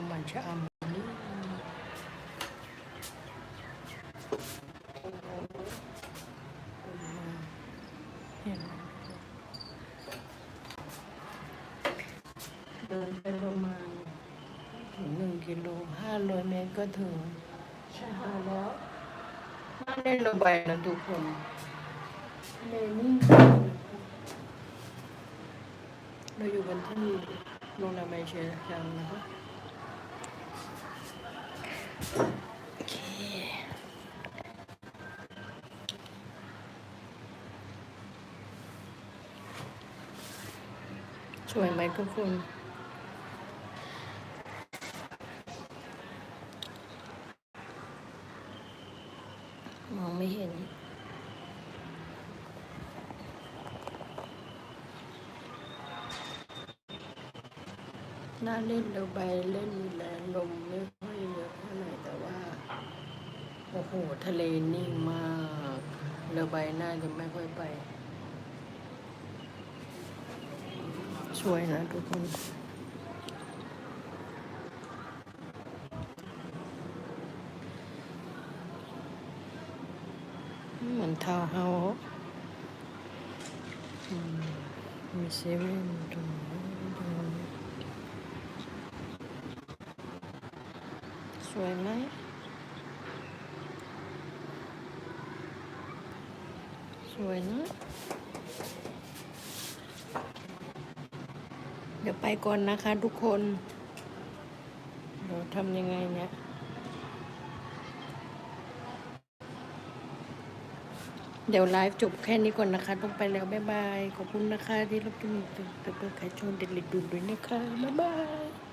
ประมาณชะอำนี่เห็นไหมเดินไปประมาณถึงหนึ่งกิโลห้าร้อยเมตรก็ถึงใช่ค่ะแล้วน่าเล่นระบายนะทุกคนเลนิ่งเราอยู่กันที่โรงแรมไอเชียจังนะคะ โอเค สวยไหมทุกคนมองไม่เห็น น่าเล่นเราไปเล่นแรงลมไม่ค่อยเยอะเท่าไหร่แต่ว่า โอ้โห ทะเลนิ่งมากเรือใบน่าจะไม่ค่อยไป สวยนะทุกคนเหมือนทาวเฮาส์อืมมีเซเว่นตรงนี้ตรงนี้สวยไหม วยนะ เดี๋ยวไปก่อนนะคะทุกคน เดี๋ยวทำยังไงเนี่ยเดี๋ยวไลฟ์จบแค่นี้ก่อนนะคะ ต้องไปแล้ว บ๊ายบาย ขอบคุณนะคะที่รับชมติดตามใครชมเด็ดๆดูด้วยนะคะ บ๊ายบาย